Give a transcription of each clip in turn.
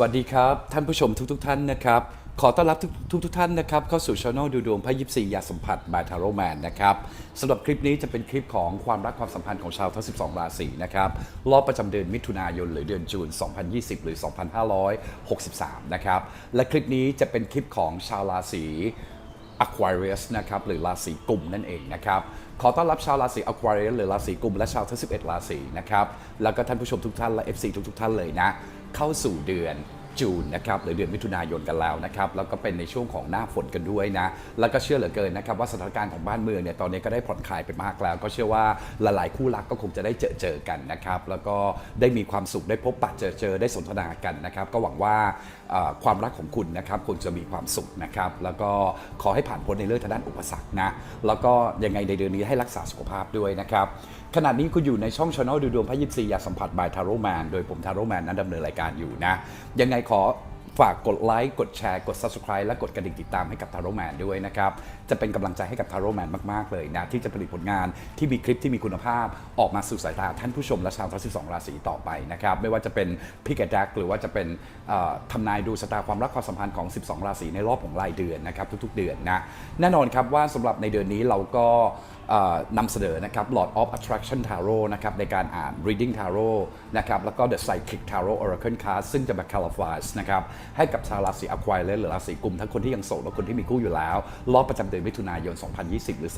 วัสดีครับ ท่านผู้ชมทุกๆทท่านนะครับ ขอต้อนรับทุกทุกทุกท่านนะครับ เข้าสู่ช่องดูดวงพระยิปซียาสัมผัสบายทาโรแมนนะครับสำหรับคลิปนี้จะเป็นคลิปของความรักความสัมพันธ์ของชาวทั้ง 12 ราศีนะครับรอบประจำเดือนมิถุนายนหรือเดือนจูน 2020 หรือ 2563 นะครับ และคลิปนี้จะเป็นคลิปของชาวราศี Aquarius นะครับหรือราศีกุมนั่นเองนะครับขอต้อนรับชาวราศี Aquarius หรือราศีกุมและชาวทั้ง 11 ราศีนะครับแล้วก็ท่านผู้ชมทุกท่านและ FC ทุกๆ ท่านเลยนะ เข้าสู่เดือนจูนนะครับหรือเดือนมิถุนายนกันแล้วนะครับแล้วก็เป็นในช่วงของหน้าฝนกันด้วยนะแล้วก็เชื่อเหลือเกินนะครับว่าสถานการณ์ของบ้านเมืองเนี่ยตอนนี้ก็ได้ผ่อนคลายไปมากแล้ว ก็เชื่อว่าหลายๆคู่รักก็คงจะได้เจอเจอกันนะครับแล้วก็ได้มีความสุขได้พบปะเจอเจอได้สนทนากันนะครับก็หวังว่าความรักของคุณนะครับคุณจะมีความสุขนะครับ แล้วก็ขอให้ผ่านพ้นในเรื่องทางด้านอุปสรรคนะแล้วก็ยังไงในเดือนนี้ให้รักษาสุขภาพด้วยนะครับขณะนี้คุณอยู่ในช่องช anel ดูดวงพระยิปซียาสัมผัสบายทาโรแมนโดยผมทาโรแมนนั้นดำเนินรายการอยู่นะยังไงขอ ฝากกดไลค์กดแชร์กด Subscribe และกดกระดิ่งติดตามให้กับทาโรแมนด้วยนะครับ จะเป็นกำลังใจให้กับทาโรแมนมาก ๆ เลยนะ ที่จะผลิตผลงานที่มีคลิปที่มีคุณภาพออกมาสู่สายตาท่านผู้ชมและชาวทั้ง12 ราศีต่อไปนะครับ ไม่ว่าจะเป็นพิกแดกหรือว่าจะเป็นทำนายดูสตาความรักความสัมพันธ์ของ 12 ราศีในรอบของรายเดือนนะครับทุก ๆ เดือนนะแน่นอนครับว่าสำหรับในเดือนนี้เราก็ นำเสนอนะครับ Lord of Attraction Tarot นะครับในการอ่าน Reading Tarot นะครับแล้วก็ The Psychic Tarot Oracle Card ซึ่งจะมา Califies นะครับให้กับชาวราศี Aquarius หรือราศีกุม ทั้งคนที่ยังโสดและคนที่มีคู่อยู่แล้ว รอบประจำเดือนมิถุนายน 2020 หรือ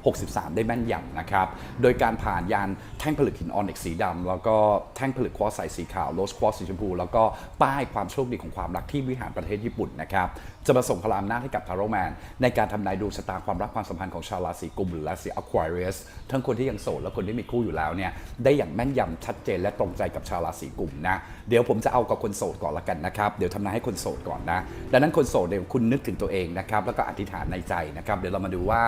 2563 ได้แม่นยำนะครับ โดยการผ่านยานแท่งผลึกหินออนิกสีดำแล้วก็แท่งผลึกควอตซ์ใสสีขาวโรสควอตซ์สีชมพู แล้วก็ป้ายความโชคดีของความรักที่วิหารประเทศญี่ปุ่นนะครับจะมาส่งพลังอำนาจให้กับทาโรแมนในการทำนายดวงชะตาความรักความสัมพันธ์ของชาวราศีกุมหรือราศี Aquarius ทั้งคนที่ยังโสดและคนที่มีคู่อยู่แล้วเนี่ยได้อย่างแม่นยำชัดเจนและตรงใจกับชาวราศีกุมนะเดี๋ยวผมจะเอากับคนโสดก่อนละกันนะครับเดี๋ยวทำนายให้คนโสดก่อนนะดังนั้นคนโสดเดี๋ยวคุณนึกถึงตัวเองนะครับแล้วก็อธิษฐานในใจนะครับเดี๋ยวเรามาดูว่า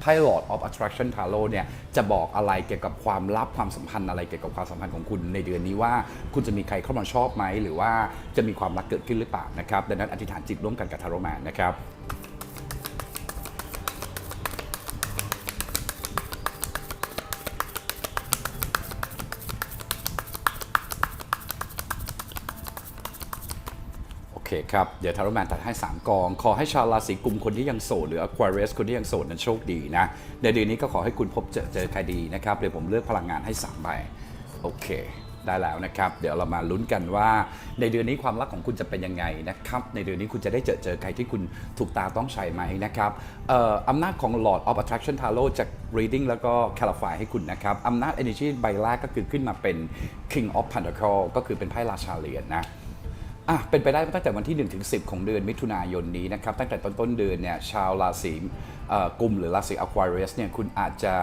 ไพ่ Lord of Attraction Tarot เนี่ยจะบอกอะไรเกี่ยวกับความลับความสัมพันธ์อะไรเกี่ยวกับความสัมพันธ์ของคุณในเดือนนี้ว่า คุณจะมีใครเข้ามาชอบไหมหรือว่าจะมีความรักเกิดขึ้นหรือเปล่านะครับดังนั้นอธิษฐานจิตร่วมกันกับทาโรแมนนะครับ เคครับ เดี๋ยวทาโรแมนตัดให้ 3 กอง ขอให้ชาวราศีกุมคนที่ยังโสด หรือ Aquarius คนที่ยังโสดนั้นโชคดีนะ ในเดือนนี้ก็ขอให้คุณพบเจอเจอใครดีนะครับ เดี๋ยวผมเลือกพลังงานให้ 3 ใบ โอเคได้แล้วนะครับ เดี๋ยวเรามาลุ้นกันว่า ในเดือนนี้ความรักของคุณจะเป็นยังไงนะครับ ในเดือนนี้คุณจะได้เจอเจอใครที่คุณถูกตาต้องใช้ไหมนะครับเอ่ออำนาจของ Lord of Attraction Tarot จาก Reading แล้วก็ Clarify ให้คุณนะครับอำนาจ Energy ใบแรกก็คือขึ้นมาเป็น King of Pentacle ก็คือเป็นไพ่ราชาเหรียญนะ อะเป็นไปได้ตั้งแต่วันที่1ถึง10 ของเดือนมิถุนายนนี้นะครับ ตั้งแต่ต้นต้นเดือนเนี่ยชาวราศีเอ่อกุมหรือราศี Aquarius เนี่ยคุณอาจจะ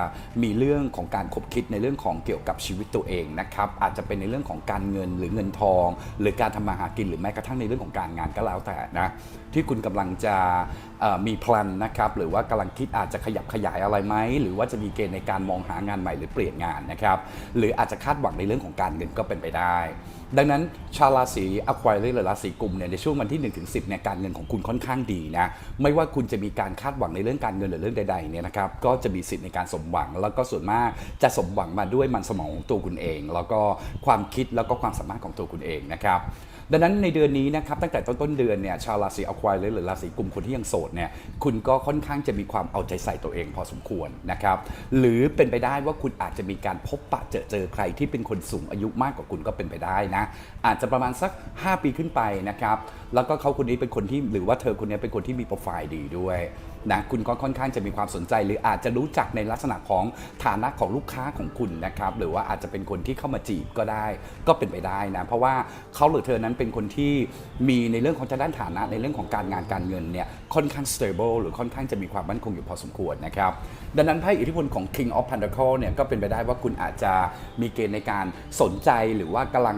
มีเรื่องของการคบคิดในเรื่องของเกี่ยวกับชีวิตตัวเองนะครับอาจจะเป็นในเรื่องของการเงินหรือเงินทอง หรือการทำมาหากินหรือแม้กระทั่งในเรื่องของการงานก็แล้วแต่นะที่คุณกำลังจะมีแพลนนะครับหรือว่ากำลังคิดอาจจะขยับขยายอะไรไหมหรือว่าจะมีเกณฑ์ในการมองหางานใหม่หรือเปลี่ยนงานนะครับหรืออาจจะคาดหวังในเรื่องของการเงินก็เป็นไปได้ ดังนั้นชาวราศีอควายหรือราศีกุมเนี่ยในช่วงวันที่1นถึงสิเนี่ยการเงินของคุณค่อนข้างดีนะไม่ว่าคุณจะมีการคาดหวังในเรื่องการเงินหรือเรื่องใดๆเนี่ยนะครับก็จะมีสิทธิ์ในการสมหวัง แล้วก็ส่วนมากจะสมหวังมาด้วยมันสมองของตัวคุณเอง แล้วก็ความคิดแล้วก็ความสามารถของตัวคุณเองนะครับ ดังนั้นในเดือนนี้นะครับตั้งแต่ต้นต้นเดือนเนี่ยชาวราศีอควายหรือราศีกุมคนที่ยังโสดเนี่ยคุณก็ค่อนข้างจะมีความเอาใจใส่ตัวเองพอสมควรนะครับหรือเป็นไปได้ว่าคุณอาจจะมีการพบปะเจอเจอใครที่เป็นคนสูงอายุมากกว่าคุณก็เป็นไปได้นะ อาจจะประมาณสัก 5 ปีขึ้นไปนะครับแล้วก็เขาคนนี้เป็นคนที่หรือว่าเธอคนนี้เป็นคนที่มีโปรไฟล์ดีด้วย นะคุณก็ค่อนข้างจะมีความสนใจ หรืออาจจะรู้จักในลักษณะของฐานะของลูกค้าของคุณนะครับหรือว่าอาจจะเป็นคนที่เข้ามาจีบก็ได้ ก็เป็นไปได้นะเพราะว่าเขาหรือเธอนั้นเป็นคนที่มีในเรื่องของทางด้านฐานะในเรื่องของการงานการเงินเนี่ยค่อนข้าง stable หรือค่อนข้างจะมีความมั่นคงอยู่พอสมควรนะครับดังนั้นไพ่อิทธิพลของ King of Pentacle เนี่ยก็เป็นไปได้ว่าคุณอาจจะมีเกณฑ์ในการสนใจหรือว่ากำลัง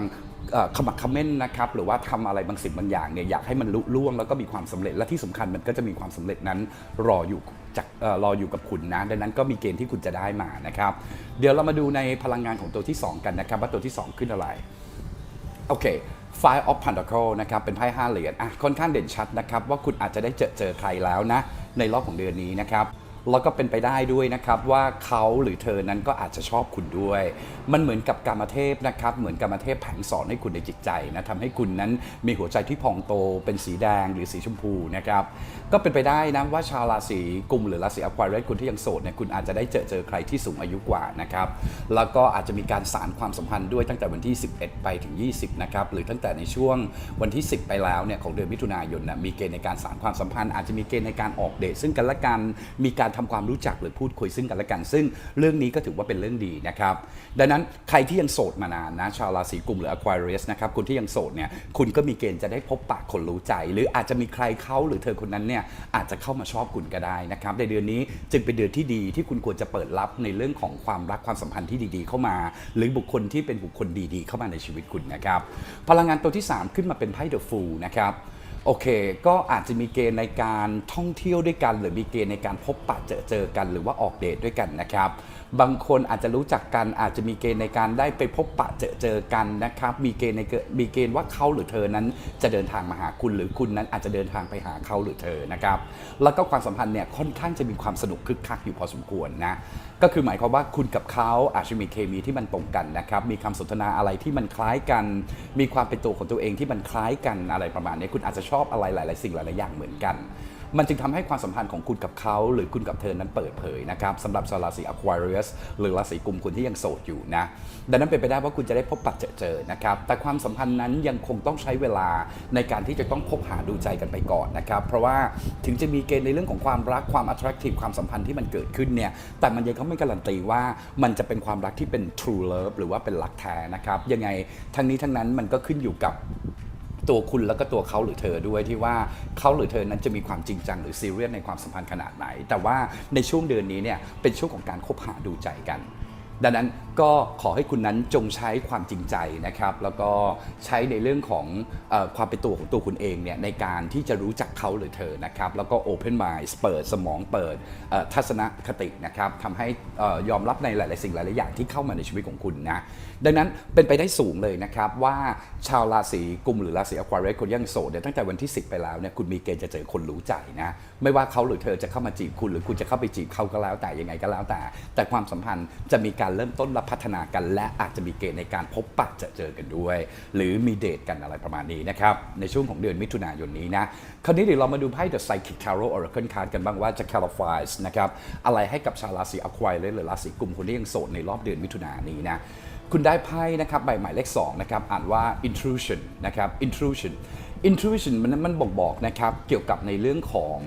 ขมักขม้นนะครับหรือว่าทำอะไรบางสิ่งบางอย่างเนี่ยอยากให้มันลุล่วงแล้วก็มีความสำเร็จและที่สำคัญมันก็จะมีความสำเร็จนั้นรออยู่จากรออยู่กับคุณนะดังนั้นก็มีเกณฑ์ที่คุณจะได้มานะครับ เดี๋ยวเรามาดูในพลังงานของตัวที่ 2 กันนะครับ ว่าตัวที่ 2 ขึ้นอะไรโอเค Five of Pentacle นะครับ เป็นไพ่ห้าเหรียญอะค่อนข้างเด่นชัดนะครับ ว่าคุณอาจจะได้เจอเจอใครแล้วนะ ในรอบของเดือนนี้นะครับ แล้วก็เป็นไปได้ด้วยนะครับว่าเขาหรือเธอนั้นก็อาจจะชอบคุณด้วย มันเหมือนกับกรรมเทพนะครับ เหมือนกรรมเทพแผงสอนให้คุณในจิตใจนะทำให้คุณนั้นมีหัวใจที่พองโตเป็นสีแดงหรือสีชมพูนะครับ ก็เป็นไปได้นะว่าชาวราศีกุมหรือราศีอควาเรสคุณที่ยังโสดเนี่ยคุณอาจจะได้เจอเจอใครที่สูงอายุกว่านะครับ แล้วก็อาจจะมีการสารความสัมพันธ์ด้วยตั้งแต่วันที่ 11 ไปถึง 20 นะครับ หรือตั้งแต่ในช่วงวันที่ 10 ไปแล้วเนี่ยของเดือนมิถุนายนนะมีเกณฑ์ในการสารความสัมพันธ์อาจจะมีเกณฑ์ในการออกเดทซึ่งกันและกันมีการทำความรู้จักหรือพูดคุยซึ่งกันและกัน ซึ่งเรื่องนี้ก็ถือว่าเป็นเรื่องดีนะครับ ดังนั้นใครที่ยังโสดมานานนะ ชาวราศีกุมหรือ Aquarius นะครับคุณที่ยังโสดเนี่ยคุณก็มีเกณฑ์จะได้พบปะคนรู้ใจ หรืออาจจะมีใครเขาหรือเธอคนนั้นเนี่ยอาจจะเข้ามาชอบคุณก็ได้นะครับ ในเดือนนี้จึงเป็นเดือนที่ดีที่คุณควรจะเปิดรับในเรื่องของความรักความสัมพันธ์ที่ดีๆ เข้ามา หรือบุคคลที่เป็นบุคคลดีๆ เข้ามาในชีวิตคุณนะครับพลังงานตัวที่ 3 ขึ้นมาเป็นไพ่เดอะฟูลนะครับ โอเค ก็อาจจะมีเกณฑ์ในการท่องเที่ยวด้วยกัน หรือมีเกณฑ์ในการพบปะเจอเจอกัน หรือว่าออกเดทด้วยกันนะครับ บางคนอาจจะรู้จักกันอาจจะมีเกณฑ์ในการได้ไปพบปะเจอเจอกันนะครับ มีเกณฑ์ในมีเกณฑ์ว่าเขาหรือเธอนั้นจะเดินทางมาหาคุณหรือคุณนั้นอาจจะเดินทางไปหาเขาหรือเธอนะครับ แล้วก็ความสัมพันธ์เนี่ยค่อนข้างจะมีความสนุกคึกคักอยู่พอสมควรนะก็คือหมายความว่าคุณกับเขาอาจจะมีเคมีที่มันตรงกันนะครับ มีคำสนทนาอะไรที่มันคล้ายกัน มีความเป็นตัวของตัวเองที่มันคล้ายกันอะไรประมาณนี้คุณอาจจะชอบอะไรหลาย ๆ สิ่งหลาย ๆ อย่างเหมือนกัน มันจึงทำให้ความสัมพันธ์ของคุณกับเขาหรือคุณกับเธอนั้นเปิดเผยนะครับสำหรับชาวราศี Aquarius หรือราศีกุมคุณที่ยังโสดอยู่นะดังนั้นเป็นไปได้ว่าคุณจะได้พบปะเจอเจอนะครับแต่ความสัมพันธ์นั้นยังคงต้องใช้เวลาในการที่จะต้องคบหาดูใจกันไปก่อนนะครับเพราะว่าถึงจะมีเกณฑ์ในเรื่องของความรักความ attractive ความสัมพันธ์ที่มันเกิดขึ้นเนี่ยแต่มันยังก็ไม่การันตีว่ามันจะเป็นความรักที่เป็น true love หรือว่าเป็นรักแท้นะครับยังไงทั้งนี้ทั้งนั้นมันก็ขึ้นอยู่กับ ตัวคุณแล้วก็ตัวเขาหรือเธอด้วยที่ว่าเขาหรือเธอนั้นจะมีความจริงจังหรือซีเรียสในความสัมพันธ์ขนาดไหน แต่ว่าในช่วงเดือนนี้เนี่ยเป็นช่วงของการคบหาดูใจกัน ดังนั้น ก็ขอให้คุณนั้นจงใช้ความจริงใจนะครับ แล้วก็ใช้ในเรื่องของอความเป็นตัวของตัวคุณเองเนี่ยในการที่จะรู้จักเขาหรือเธอนะครับ แล้วก็ Open Mind เปิดสมองเปิดทัศนคตินะครับทำให้ยอมรับในหลาย ๆ สิ่งหลาย ๆ อย่างที่เข้ามาในชีวิตของคุณนะดังนั้นเป็นไปได้สูงเลยนะครับว่าชาวราศีกุมหรือราศีอควาเรสคนยังโสดเนี่ยตั้งแต่วันที่ 10 ไปแล้วเนี่ยคุณมีเกณฑ์จะเจอคนรู้ใจนะไม่ว่าเขาหรือเธอจะเข้ามาจีบคุณ หรือคุณจะเข้าไปจีบเขาก็แล้วแต่ยังไงก็แล้วแต่ แต่ความสัมพันธ์จะมีการเริ่มต้นและพัฒนากัน และอาจจะมีเกณฑ์ในการพบปะเจอเจอกันด้วย หรือมีเดทกันอะไรประมาณนี้นะครับในช่วงของเดือนมิถุนายนนี้นะคราวนี้เดี๋ยวเรามาดูไพ่ The Psychic Tarot Oracle Card กันบ้างว่าจะ clarify นะครับอะไรให้กับชาวราศีอควาเรสหรือราศีกุมคนที่ยังโสดในรอบเดือนมิถุนายนนี้นะคุณได้ไพ่นะครับใบหมายเลข2นะครับอ่านว่า intrusion นะครับ intrusion intrusion มันมันบอกบอกนะครับเกี่ยวกับในเรื่องของ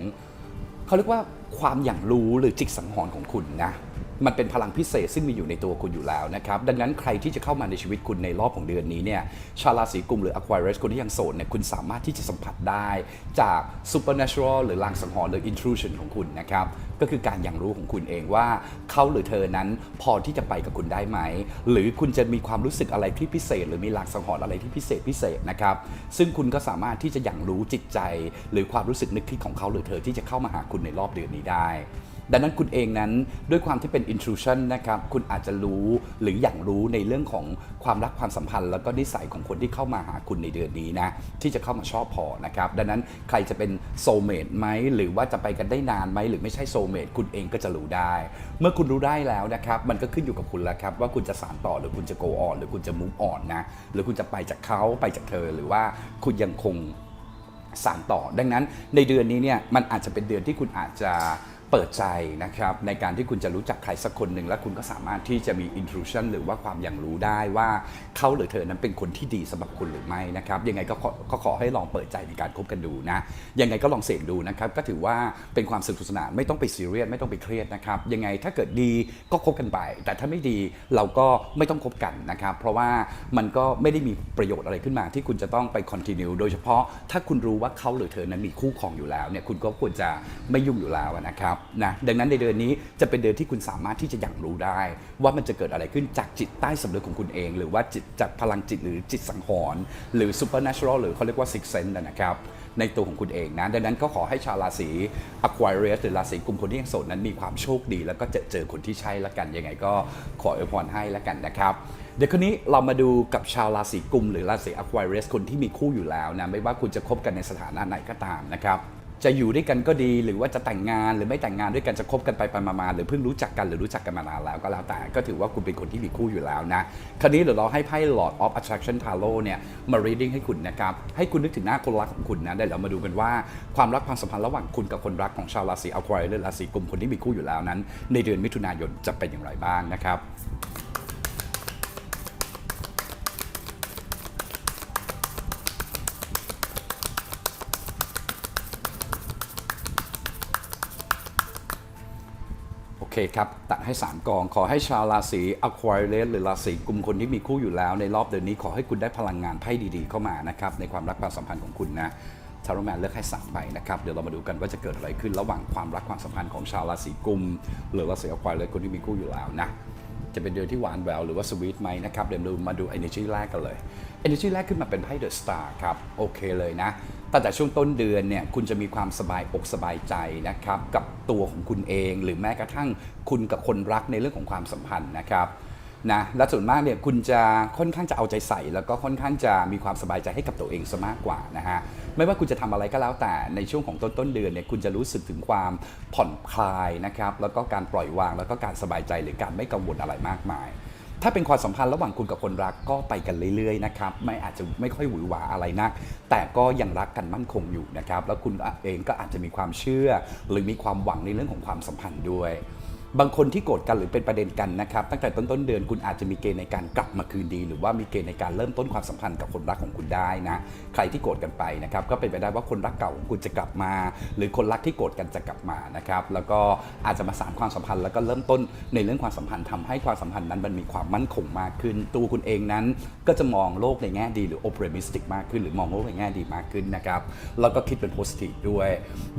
เขาเรียกว่าความอย่างรู้หรือจิตสังหรณ์ของคุณนะ มันเป็นพลังพิเศษซึ่งมีอยู่ในตัวคุณอยู่แล้วนะครับ ดังนั้นใครที่จะเข้ามาในชีวิตคุณในรอบของเดือนนี้เนี่ยชาวราศีกุมหรือ Aquarius คนที่ยังโสดเนี่ยคุณสามารถที่จะสัมผัสได้จาก supernatural หรือลางสังหรณ์หรือ intrusion ของคุณนะครับก็คือการอย่างรู้ของคุณเองว่าเขาหรือเธอนั้นพอที่จะไปกับคุณได้ไหม หรือคุณจะมีความรู้สึกอะไรที่พิเศษ หรือมีลางสังหรณ์อะไรที่พิเศษพิเศษนะครับซึ่งคุณก็สามารถที่จะอย่างรู้จิตใจ หรือความรู้สึกนึกคิดของเขาหรือเธอที่จะเข้ามาหาคุณในรอบเดือนนี้ได้ ดังนั้นคุณเองนั้นด้วยความที่เป็น intrusion นะครับคุณอาจจะรู้หรืออย่างรู้ในเรื่องของความรักความสัมพันธ์ แล้วก็นิสัยของคนที่เข้ามาหาคุณในเดือนนี้นะที่จะเข้ามาชอบพอนะครับดังนั้นใครจะเป็นโซเมดไหมหรือว่าจะไปกันได้นานไหมหรือไม่ใช่โซเมดคุณเองก็จะรู้ได้ เมื่อคุณรู้ได้แล้วนะครับมันก็ขึ้นอยู่กับคุณแล้วครับว่าคุณจะสานต่อหรือคุณจะ go on หรือคุณจะ move on นะหรือคุณจะไปจากเขาไปจากเธอหรือว่าคุณยังคงสานต่อ ดังนั้นในเดือนนี้เนี่ยมันอาจจะเป็นเดือนที่คุณอาจจะ เปิดใจนะครับในการที่คุณจะรู้จักใครสักคนหนึ่ง และคุณก็สามารถที่จะมี intrusion หรือว่าความอย่างรู้ได้ว่าเขาหรือเธอนั้นเป็นคนที่ดีสำหรับคุณหรือไม่นะครับยังไงก็ขอก็ขอให้ลองเปิดใจในการคบกันดูนะยังไงก็ลองเสี่ยงดูนะครับก็ถือว่าเป็นความสนุกสนานไม่ต้องไปซีเรียสไม่ต้องไปเครียดนะครับยังไงถ้าเกิดดีก็คบกันไป แต่ถ้าไม่ดีเราก็ไม่ต้องคบกันนะครับเพราะว่ามันก็ไม่ได้มีประโยชน์อะไรขึ้นมา ที่คุณจะต้องไป continue โดยเฉพาะถ้าคุณรู้ว่าเขาหรือเธอนั้นมีคู่ครองอยู่แล้วเนี่ยคุณก็ควรจะไม่ยุ่งอยู่แล้วนะครับนะดังนั้นในเดือนนี้จะเป็นเดือนที่คุณสามารถที่จะอย่างรู้ได้ ว่ามันจะเกิดอะไรขึ้นจากจิตใต้สำนึกของคุณเอง หรือว่าจิตจากพลังจิตหรือจิตสังหรณ์หรือ supernatural หรือเขาเรียกว่า six sense นะครับในตัวของคุณเองนะ ดังนั้นก็ขอให้ชาวราศี Aquarius หรือราศีกุมคนที่ยังโสดนั้นมีความโชคดี แล้วก็จอเจอคนที่ใช่ละกันยังไงก็ขออวยพรให้ละกันนะครับ เดี๋ยวคนนี้เรามาดูกับชาวราศีกุมหรือราศี Aquarius คนที่มีคู่อยู่แล้วนะไม่ว่าคุณจะคบกันในสถานะไหนก็ตามนะครับ จะอยู่ด้วยกันก็ดีหรือว่าจะแต่งงานหรือไม่แต่งงานด้วยกันจะคบกันไปไปมาๆหรือเพิ่งรู้จักกันหรือรู้จักกันมานานแล้วก็แล้วแต่ก็ถือว่าคุณเป็นคนที่มีคู่อยู่แล้วนะคราวนี้เดี๋ยวเราให้ไพ่ Lord of Attraction Tarot เนี่ยมา reading ให้คุณนะครับ ให้คุณนึกถึงหน้าคนรักของคุณนะเดี๋ยวเรามาดูกันว่าความรักความสัมพันธ์ระหว่างคุณกับคนรักของชาวราศีอควายหรือราศีกุมคนที่มีคู่อยู่แล้วนั้น ในเดือนมิถุนายนจะเป็นอย่างไรบ้างนะครับ เคครับ ตัดให้ 3 กอง ขอให้ชาวราศีอควาเรสหรือราศีกุมคนที่มีคู่อยู่แล้ว ในรอบเดือนนี้ขอให้คุณได้พลังงานไพ่ดีๆเข้ามานะครับ ในความรักความสัมพันธ์ของคุณนะชาวแมนเลือกให้3ใบนะครับ เดี๋ยวเรามาดูกันว่าจะเกิดอะไรขึ้นระหว่างความรักความสัมพันธ์ของชาวราศีกุม หรือราศีอควาเรสคนที่มีคู่อยู่แล้วนะ จะเป็นเดือนที่หวานแหววหรือว่าสวีทไหมนะครับเดี๋ยวเรามาดู energy แรกกันเลย energy แรกขึ้นมาเป็นไพ่เดอะสตาร์ครับ โอเคเลยนะตั้งแต่ช่วงต้นเดือนเนี่ยคุณจะมีความสบายอกสบายใจนะครับกับตัวของคุณเอง หรือแม้กระทั่งคุณกับคนรักในเรื่องของความสัมพันธ์นะครับ นะและส่วนมากเนี่ยคุณจะค่อนข้างจะเอาใจใส่ แล้วก็ค่อนข้างจะมีความสบายใจให้กับตัวเองซะมากกว่านะฮะไม่ว่าคุณจะทำอะไรก็แล้วแต่ในช่วงของต้นต้นเดือนเนี่ยคุณจะรู้สึกถึงความผ่อนคลายนะครับแล้วก็การปล่อยวางแล้วก็การสบายใจหรือการไม่กังวลอะไรมากมาย ถ้าเป็นความสัมพันธ์ระหว่างคุณกับคนรักก็ไปกันเรื่อยๆนะครับไม่อาจจะไม่ค่อยหวือหวาอะไรนัก แต่ก็ยังรักกันมั่นคงอยู่นะครับแล้วคุณเองก็อาจจะมีความเชื่อ หรือมีความหวังในเรื่องของความสัมพันธ์ด้วย บางคนที่โกรธกันหรือเป็นประเด็นกันนะครับ ตั้งแต่ต้นต้นๆเดือนคุณอาจจะมีเกณฑ์ในการกลับมาคืนดี หรือว่ามีเกณฑ์ในการเริ่มต้นความสัมพันธ์กับคนรักของคุณได้นะใครที่โกรธกันไปนะครับก็เป็นไปได้ว่าคนรักเก่าของคุณจะกลับมา หรือคนรักที่โกรธกันจะกลับมานะครับแล้วก็อาจจะมาสานความสัมพันธ์แล้วก็เริ่มต้นในเรื่องความสัมพันธ์ทำให้ความสัมพันธ์นั้นมันมีความมั่นคงมากขึ้น ตัวคุณเองนั้น ก็จะมองโลกในแง่ดีหรือ optimistic มากขึ้น หรือมองโลกในแง่ดีมากขึ้นนะครับแล้วก็คิดเป็น positive ด้วย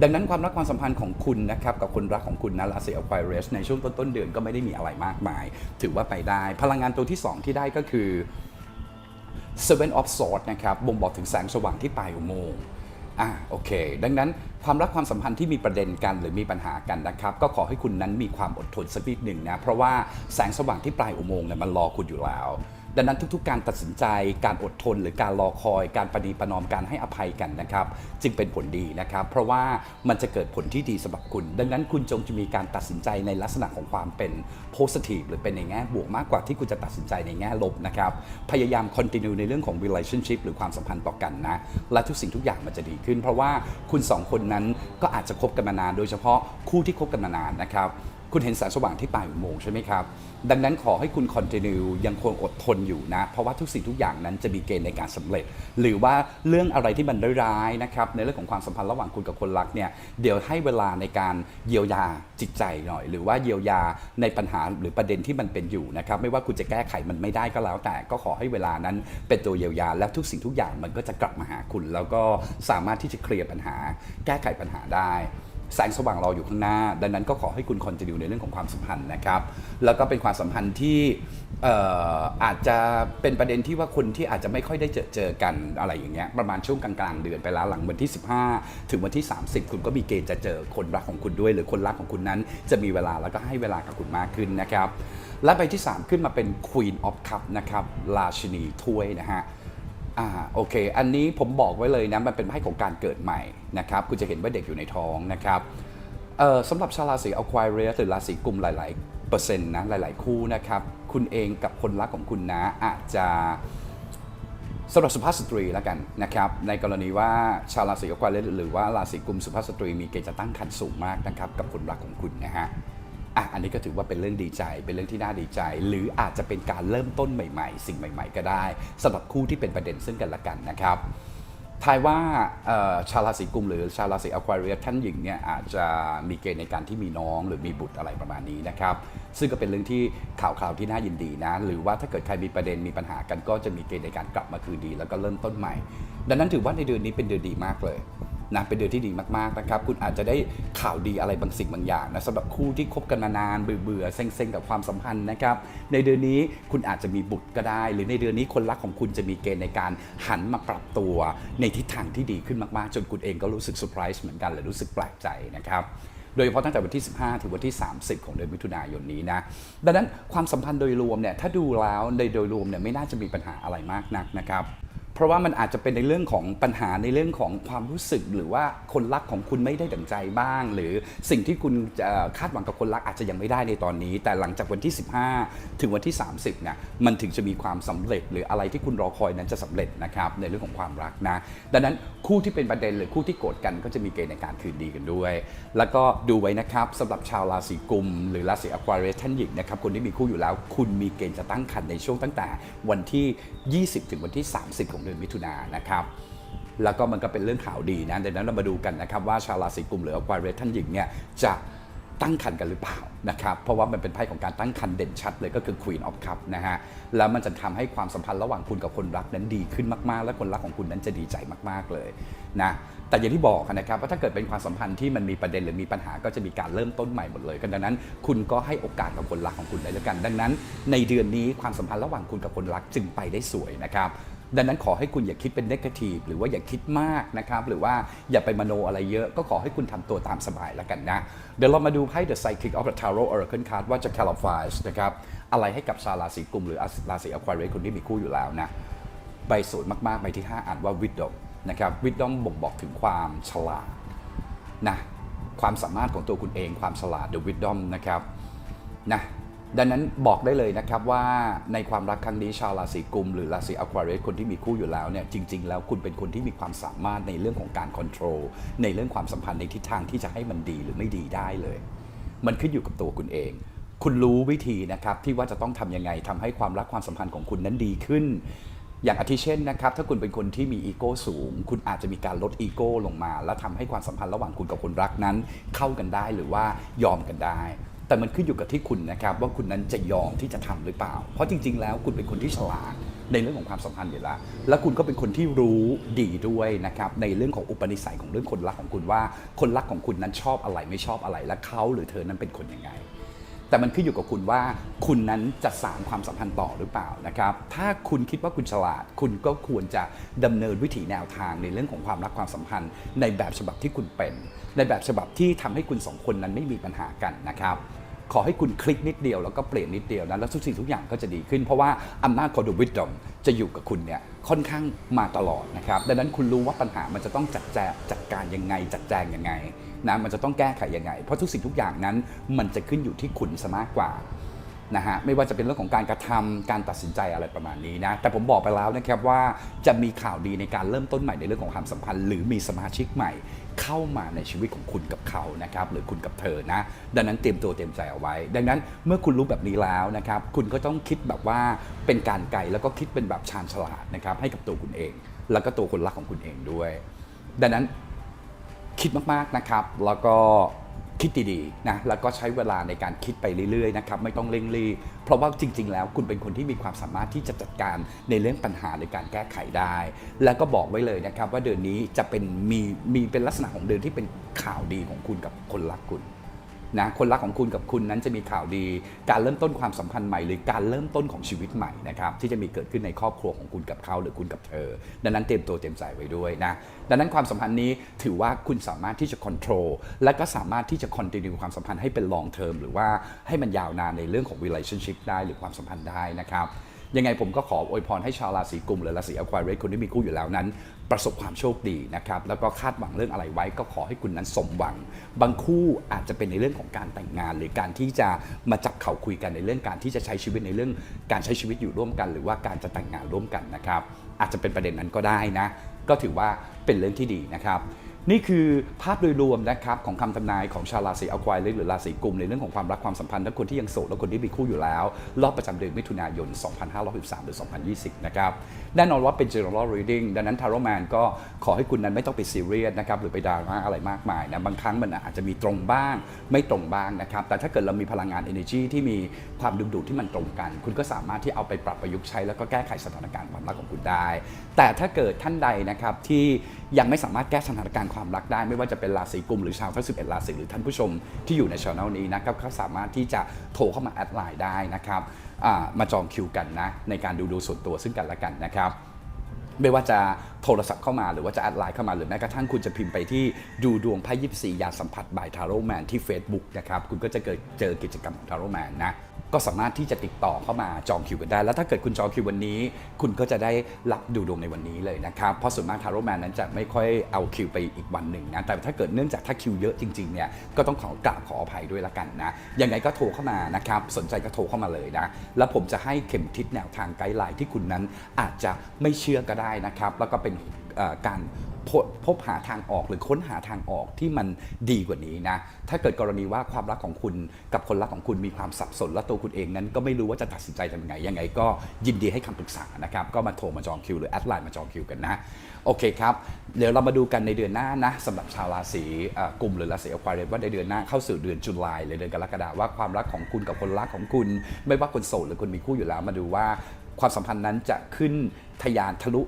ดังนั้นความรักความสัมพันธ์ของคุณนะครับกับคนรักของคุณนะราศี Aquarius ในช่วงต้นต้นเดือนก็ไม่ได้มีอะไรมากมาย ถือว่าไปได้ พลังงานตัวที่ 2 ที่ได้ก็คือ Seven of Swords นะครับบ่งบอกถึงแสงสว่างที่ปลายอุโมงค์อ่าโอเค ดังนั้นความรักความสัมพันธ์ที่มีประเด็นกันหรือมีปัญหากันนะครับ ก็ขอให้คุณนั้นมีความอดทนสักนิดหนึ่งนะ เพราะว่าแสงสว่างที่ปลายอุโมงค์เนี่ยมันรอคุณอยู่แล้ว ดังนั้นทุกๆ การตัดสินใจ การอดทน หรือการรอคอย การประนีประนอมการให้อภัยกันนะครับ จึงเป็นผลดีนะครับ เพราะว่ามันจะเกิดผลที่ดีสำหรับคุณ ดังนั้นคุณจงจะมีการตัดสินใจในลักษณะของความเป็น positive หรือเป็นในแง่บวกมากกว่าที่คุณจะตัดสินใจในแง่ลบนะครับพยายาม continue ในเรื่องของ relationship หรือความสัมพันธ์ต่อกันนะและทุกสิ่งทุกอย่างมันจะดีขึ้น เพราะว่าคุณสองคนนั้นก็อาจจะคบกันมานาน โดยเฉพาะคู่ที่คบกันมานานนะครับ คุณเห็นแสงสว่างที่ปลายอุโมงค์ใช่ไหมครับ ดังนั้นขอให้คุณ continue ยังคงอดทนอยู่นะ เพราะว่าทุกสิ่งทุกอย่างนั้นจะมีเกณฑ์ในการสำเร็จ หรือว่าเรื่องอะไรที่มันร้ายๆนะครับ ในเรื่องของความสัมพันธ์ระหว่างคุณกับคนรักเนี่ย เดี๋ยวให้เวลาในการเยียวยาจิตใจหน่อย หรือว่าเยียวยาในปัญหาหรือประเด็นที่มันเป็นอยู่นะครับ ไม่ว่าคุณจะแก้ไขมันไม่ได้ก็แล้ว แต่ก็ขอให้เวลานั้นเป็นตัวเยียวยา และทุกสิ่งทุกอย่างมันก็จะกลับมาหาคุณ แล้วก็สามารถที่จะเคลียร์ปัญหา แก้ไขปัญหาได้ แสงสว่างรออยู่ข้างหน้า ดังนั้นก็ขอให้คุณคอนติเนียในเรื่องของความสัมพันธ์นะครับ แล้วก็เป็นความสัมพันธ์ที่เอ่ออาจจะเป็นประเด็นที่ว่าคนที่อาจจะไม่ค่อยได้เจอเจอกันอะไรอย่างเงี้ยประมาณช่วงกลางๆเดือนไปแล้วหลังวันที่ 15 ถึงวันที่ 30 คุณก็มีเกณฑ์จะเจอคนรักของคุณด้วย หรือคนรักของคุณนั้น จะมีเวลาแล้วก็ให้เวลากับคุณมากขึ้นนะครับและใบที่ 3 ขึ้นมาเป็น Queen of Cup นะครับราชินีถ้วยนะฮะ อ่าโอเค อันนี้ผมบอกไว้เลยนะมันเป็นไพ่ของการเกิดใหม่นะครับคุณจะเห็นว่าเด็กอยู่ในท้องนะครับเอ่อสำหรับชาวราศี Aquarius หรือราศีกุมหลายๆเปอร์เซ็นต์นะหลายๆคู่นะครับคุณเองกับคนรักของคุณนะอาจจะสำหรับสุภาพสตรีแล้วกันนะครับในกรณีว่าชาวราศี Aquarius หรือว่าราศีกุมสุภาพสตรีมีเกณฑ์จะตั้งครรภ์สูงมากนะครับกับคนรักของคุณนะฮะ อะอันนี้ก็ถือว่าเป็นเรื่องดีใจ เป็นเรื่องที่น่าดีใจ หรืออาจจะเป็นการเริ่มต้นใหม่ ๆ สิ่งใหม่ ๆ ก็ได้สำหรับคู่ที่เป็นประเด็นซึ่งกันและกันนะครับทายว่าชาวราศีกุมหรือชาวราศีอควาเรียท่านหญิงเนี่ยอาจจะมีเกณฑ์ในการที่มีน้องหรือมีบุตรอะไรประมาณนี้นะครับ ซึ่งก็เป็นเรื่องที่ข่าวคราวที่น่ายินดีนะ หรือว่าถ้าเกิดใครมีประเด็นมีปัญหากันก็จะมีเกณฑ์ในการกลับมาคืนดี แล้วก็เริ่มต้นใหม่ ดังนั้นถือว่าในเดือนนี้เป็นเดือนดีมากเลย นะเป็นเดือนที่ดีมากๆนะครับคุณอาจจะได้ข่าวดีอะไรบางสิ่งบางอย่างนะสำหรับคู่ที่คบกันมานานเบื่อๆเซ็งๆกับความสัมพันธ์นะครับในเดือนนี้คุณอาจจะมีบุตรก็ได้ หรือในเดือนนี้คนรักของคุณจะมีเกณฑ์ในการหันมาปรับตัว ในทิศทางที่ดีขึ้นมากๆ จนคุณเองก็รู้สึกเซอร์ไพรส์เหมือนกันหรือรู้สึกแปลกใจนะครับโดยเฉพาะตั้งแต่วันที่ 15 ถึงวันที่ 30 ของเดือนมิถุนายนนี้นะ ดังนั้นความสัมพันธ์โดยรวมเนี่ย ถ้าดูแล้วในโดยรวมเนี่ยไม่น่าจะมีปัญหาอะไรมากนักนะครับ เพราะว่ามันอาจจะเป็นในเรื่องของปัญหาในเรื่องของความรู้สึก หรือว่าคนรักของคุณไม่ได้ดั่งใจบ้าง หรือสิ่งที่คุณคาดหวังกับคนรักอาจจะยังไม่ได้ในตอนนี้ แต่หลังจากวันที่ 15 ถึงวันที่ 30เนี่ยมันถึงจะมีความสำเร็จ หรืออะไรที่คุณรอคอยนั้นจะสำเร็จนะครับในเรื่องของความรักนะ ดังนั้นคู่ที่เป็นประเด็นหรือคู่ที่โกรธกันก็จะมีเกณฑ์ในการคืนดีกันด้วย แล้วก็ดูไว้นะครับสำหรับชาวราศีกุม หรือราศีอควาเรสท่านหญิงนะครับคนที่มีคู่อยู่แล้ว คุณมีเกณฑ์จะตั้งครรภ์ในช่วงตั้งแต่วันที่ 20 ถึงวันที่ 30ของเดือนมิถุนายนนะครับแล้วก็มันก็เป็นเรื่องข่าวดีนะดังนั้นเรามาดูกันนะครับว่าชาวราศีกุมหรือควาเรสท่านหญิงเนี่ยจะตั้งคันกันหรือเปล่านะครับ เพราะว่ามันเป็นไพ่ของการตั้งคันเด่นชัดเลยก็คือ Queen of Cup นะฮะ แล้วมันจะทำให้ความสัมพันธ์ระหว่างคุณกับคนรักนั้นดีขึ้นมากๆ และคนรักของคุณนั้นจะดีใจมากๆเลยนะ แต่อย่างที่บอกนะครับว่าถ้าเกิดเป็นความสัมพันธ์ที่มันมีประเด็นหรือมีปัญหาก็จะมีการเริ่มต้นใหม่หมดเลยกันดังนั้น คุณก็ให้โอกาสกับคนรักของคุณได้แล้วกัน ดังนั้น ในเดือนนี้ความสัมพันธ์ระหว่างคุณกับคนรักจึงไปได้สวยนะครับ ดังนั้นขอให้คุณอย่าคิดเป็นเนกาทีฟหรือว่าอย่าคิดมากนะครับ หรือว่าอย่าไปมโนอะไรเยอะ ก็ขอให้คุณทำตัวตามสบายแล้วกันนะ เดี๋ยวเรามาดูไพ่ The Psychic of the Tarot Oracle Card ว่าจะ clarify นะครับอะไรให้กับชาวราศีกุมหรือราศี Aquarius คนที่มีคู่อยู่แล้วนะใบสวยมากๆใบที่ 5 อ่านว่า wisdom นะครับ wisdom บ่งบอกถึงความฉลาดนะความสามารถของตัวคุณเองความฉลาด the wisdom นะครับนะ ดังนั้นบอกได้เลยนะครับว่าในความรักครั้งนี้ชาวราศีกุมหรือราศีอควาเรสคนที่มีคู่อยู่แล้วเนี่ยจริง ๆ แล้วคุณเป็นคนที่มีความสามารถในเรื่องของการค o n t r o l ในเรื่องความสัมพันธ์ในทิศทางที่จะให้มันดีหรือไม่ดีได้เลย มันขึ้นอยู่กับตัวคุณเอง คุณรู้วิธีนะครับที่ว่าจะต้องทำยังไงทำให้ความรักความสัมพันธ์ของคุณนั้นดีขึ้น อย่างอาทิเช่นนะครับถ้าคุณเป็นคนที่มีอีโก้สูง คุณอาจจะมีการลดอีโก้ลงมา แล้วทำให้ความสัมพันธ์ระหว่างคุณกับคนรักนั้น เข้ากันได้หรือว่ายอมกันได้ แต่มันขึ้นอยู่กับที่คุณนะครับว่าคุณนั้นจะยอมที่จะทำหรือเปล่า เพราะจริง ๆ แล้วคุณเป็นคนที่ฉลาดในเรื่องของความสัมพันธ์อยู่แล้ว และคุณก็เป็นคนที่รู้ดีด้วยนะครับในเรื่องของอุปนิสัยของเรื่องคนรักของคุณว่าคนรักของคุณนั้นชอบอะไรไม่ชอบอะไร และเขาหรือเธอนั้นเป็นคนยังไง แต่มันขึ้นอยู่กับคุณว่าคุณนั้นจะสานความสัมพันธ์ต่อหรือเปล่านะครับ ถ้าคุณคิดว่าคุณฉลาด คุณก็ควรจะดำเนินวิถีแนวทางในเรื่องของความรักความสัมพันธ์ ในแบบฉบับที่คุณเป็น ในแบบฉบับที่ทำให้คุณสองคนนั้นไม่มีปัญหากันนะครับ ขอให้คุณคลิกนิดเดียวแล้วก็เปลี่ยนนิดเดียวนะแล้วทุกสิ่งทุกอย่างก็จะดีขึ้น เพราะว่าอำนาจของ The Wisdom จะอยู่กับคุณเนี่ยค่อนข้างมาตลอดนะครับดังนั้นคุณรู้ว่าปัญหามันจะต้องจัดแจงจัดการยังไง จัดแจงยังไงนะมันจะต้องแก้ไขยังไง เพราะทุกสิ่งทุกอย่างนั้นมันจะขึ้นอยู่ที่คุณซะมากกว่านะฮะไม่ว่าจะเป็นเรื่องของการกระทำการตัดสินใจอะไรประมาณนี้นะแต่ผมบอกไปแล้วนะครับว่าจะมีข่าวดีในการเริ่มต้นใหม่ในเรื่องของความสัมพันธ์ หรือมีสมาชิกใหม่ เข้ามาในชีวิตของคุณกับเขานะครับหรือคุณกับเธอนะ ดังนั้นเตรียมตัวเตรียมใจเอาไว้ ดังนั้นเมื่อคุณรู้แบบนี้แล้วนะครับคุณก็ต้องคิดแบบว่าเป็นการไกลแล้วก็คิดเป็นแบบชาญฉลาดนะครับให้กับตัวคุณเอง แล้วก็ตัวคนรักของคุณเองด้วย ดังนั้นคิดมากๆนะครับแล้วก็ คิดดีๆนะแล้วก็ใช้เวลาในการคิดไปเรื่อยๆนะครับไม่ต้องเร่งรีบเพราะว่าจริง ๆ แล้วคุณเป็นคนที่มีความสามารถที่จะจัดการในเรื่องปัญหาในการแก้ไขได้ แล้วก็บอกไว้เลยนะครับว่าเดือนนี้จะเป็นมีมีเป็นลักษณะของเดือนที่เป็นข่าวดีของคุณกับคนรักคุณ นะคนรักของคุณกับคุณนั้นจะมีข่าวดี การเริ่มต้นความสัมพันธ์ใหม่ หรือการเริ่มต้นของชีวิตใหม่นะครับที่จะมีเกิดขึ้นในครอบครัวของคุณกับเขาหรือคุณกับเธอ ดังนั้นเตรียมตัวเตรียมใจไว้ด้วยนะดังนั้นความสัมพันธ์นี้ถือว่าคุณสามารถที่จะ control และก็สามารถที่จะ continue ความสัมพันธ์ให้เป็น long term หรือว่าให้มันยาวนานในเรื่องของ relationship ได้หรือความสัมพันธ์ได้นะครับยังไงผมก็ขออวยพรให้ชาวราศีกุมหรือราศีอควาเรสคนที่มีคู่อยู่แล้วนั้น ประสบความโชคดีนะครับแล้วก็คาดหวังเรื่องอะไรไว้ ก็ขอให้คุณนั้นสมหวัง บางคู่อาจจะเป็นในเรื่องของการแต่งงาน หรือการที่จะมาจับเข่าคุยกันในเรื่องการที่จะใช้ชีวิตในเรื่องการใช้ชีวิตอยู่ร่วมกัน หรือว่าการจะแต่งงานร่วมกันนะครับ อาจจะเป็นประเด็นนั้นก็ได้นะ ก็ถือว่าเป็นเรื่องที่ดีนะครับ นี่คือภาพโดยรวมนะครับของคำทำนายของชาวราศีอควายหรือราศีกุม ในเรื่องของความรักความสัมพันธ์ทั้งคนที่ยังโสดและคนที่มีคู่อยู่แล้ว รอบประจำเดือนมิถุนายน 2563หรือ 2020 นะครับแน่นอนว่าเป็น general reading ดังนั้น tarot man ก็ขอให้คุณนั้นไม่ต้องไปซีเรียสนะครับหรือไปดราม่าอะไรมากมายนะบางครั้งมันอาจจะมีตรงบ้าง ไม่ตรงบ้างนะครับแต่ถ้าเกิดเรามีพลังงาน energy ที่มีความดึงดูดที่มันตรงกัน คุณก็สามารถที่เอาไปปรับประยุกต์ใช้แล้วก็แก้ไขสถานการณ์ความรักของคุณได้ แต่ถ้าเกิดท่านใดนะครับที่ ยังไม่สามารถแก้สถานการณ์ความรักได้ ไม่ว่าจะเป็นราศีกุมหรือชาวทั้ง11ราศีหรือท่านผู้ชมที่อยู่ในช่องนี้นะครับเขาสามารถที่จะโทรเข้ามาแอดไลน์ได้นะครับมาจองคิวกันนะในการดูดูส่วนตัวซึ่งกันและกันนะครับไม่ว่าจะโทรศัพท์เข้ามาหรือว่าจะแอดไลน์เข้ามาหรือแม้กระทั่งคุณจะพิมพ์ไปที่ดูดวงไพ่ยิปซียาสัมผัสบายทาโร่แมนที่ Facebook นะครับคุณก็จะเกิดเจอกิจกรรมของทาโร่แมนนะก็สามารถที่จะติดต่อเข้ามาจองคิวกันได้ แล้วถ้าเกิดคุณจองคิววันนี้ คุณก็จะได้รับดูดวงในวันนี้เลยนะครับ เพราะส่วนมากทาโร่แมนนั้นจะไม่ค่อยเอาคิวไปอีกวันหนึ่งนะ แต่ถ้าเกิดเนื่องจากถ้าคิวเยอะจริงๆเนี่ย ก็ต้องขอกราบขออภัยด้วยละกันนะ ยังไงก็โทรเข้ามานะครับ สนใจก็โทรเข้ามาเลยนะ แล้วผมจะให้เข็มทิศแนวทางไกด์ไลน์ที่คุณนั้นอาจจะไม่เชื่อก็ได้นะครับ แล้วก็เปเอ่อการพบหาทางออกหรือค้นหาทางออกที่มันดีกว่านี้นะ ถ้าเกิดกรณีว่าความรักของคุณกับคนรักของคุณมีความสับสนและตัวคุณเองนั้น ก็ไม่รู้ว่าจะตัดสินใจทำยังไง ยังไงก็ยินดีให้คำปรึกษานะครับ ก็มาโทรมาจองคิวหรือแอดไลน์มาจองคิวกันนะ โอเคครับ เดี๋ยวเรามาดูกันในเดือนหน้านะสำหรับชาวราศีกลุ่มหรือราศีอควาเรียว่าในเดือนหน้าเข้าสู่เดือนจุลายหรือเดือนกรกฎาว่าความรักของคุณกับคนรักของคุณ ไม่ว่าคนโสดหรือคนมีคู่อยู่แล้วมาดูว่าความสัมพันธ์นั้นจะขึ้นทะยานทะลุ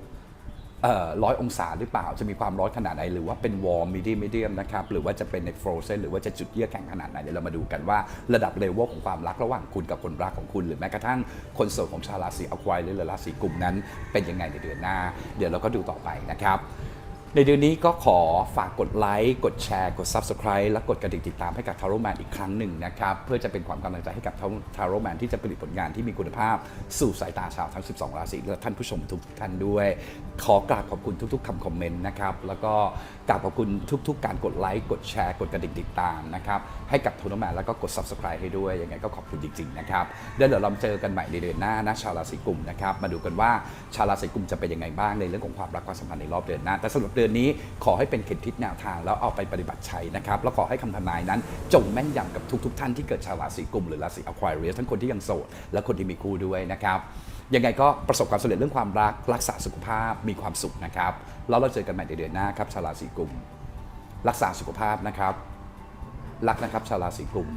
ร้อยองศาหรือเปล่า จะมีความร้อนขนาดไหน หรือว่าเป็นวอร์มมีดีมีเดียมนะครับ หรือว่าจะเป็นในฟรเซนหรือว่าจะจุดเยือกแข็งขนาดไหน เดี๋ยวเรามาดูกันว่าระดับเลเวลของความรักระหว่างคุณกับคนรักของคุณ หรือแม้กระทั่งคนโสดของชาวราศีอควายหรือราศีกุมนั้นเป็นยังไงในเดือนหน้า เดี๋ยวเราก็ดูต่อไปนะครับ ในเดือนนี้ก็ขอฝากกดไลค์ กดแชร์ กด Subscribe และกดกระดิ่งติดตามให้กับ Taro Man อีกครั้งหนึ่งนะครับ เพื่อจะเป็นความกำลังใจให้กับ Taro Man ที่จะผลิตผลงานที่มีคุณภาพ สู่สายตาชาวทั้ง 12 ราศีและท่านผู้ชมทุกท่านด้วย ขอกราบขอบคุณทุก ๆคำคอมเมนต์นะครับ แล้วก็กราบขอบคุณทุก ๆ การกดไลค์ กดแชร์ กดกระดิ่งติดตามนะครับ ให้กับ Taro Man แล้วก็กด Subscribe ให้ด้วย ยังไงก็ขอบคุณจริงๆนะครับเดี๋ยวเราเจอกันใหม่ในเดือนหน้านะชาวราศีกุมนะครับ มาดูกันว่าชาวราศีกุมจะเป็นยังไงบ้างในเรื่องของความรักความสัมพันธ์ในรอบเดือนหน้าแต่สำหรับเดือนนี้ขอให้เป็นเข็มทิศแนวทางแล้วเอาไปปฏิบัติใช้นะครับ แล้วขอให้คำทำนายนั้น จงแม่นยำกับทุกๆท่านที่เกิดชาวราศีกุมหรือราศีอควาเรียทั้งคนที่ยังโสดและคนที่มีคู่ด้วยนะครับ ยังไงก็ประสบความสำเร็จเรื่องความรักรักษาสุขภาพมีความสุขนะครับแล้วเราเจอกันใหม่ในเดือนหน้าครับชาวราศีกุม รักษาสุขภาพนะครับ รักนะครับชาวราศีกุม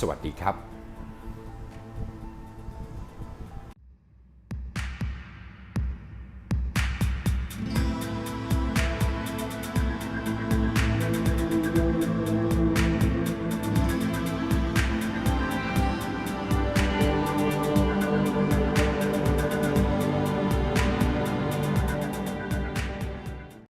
สวัสดีครับ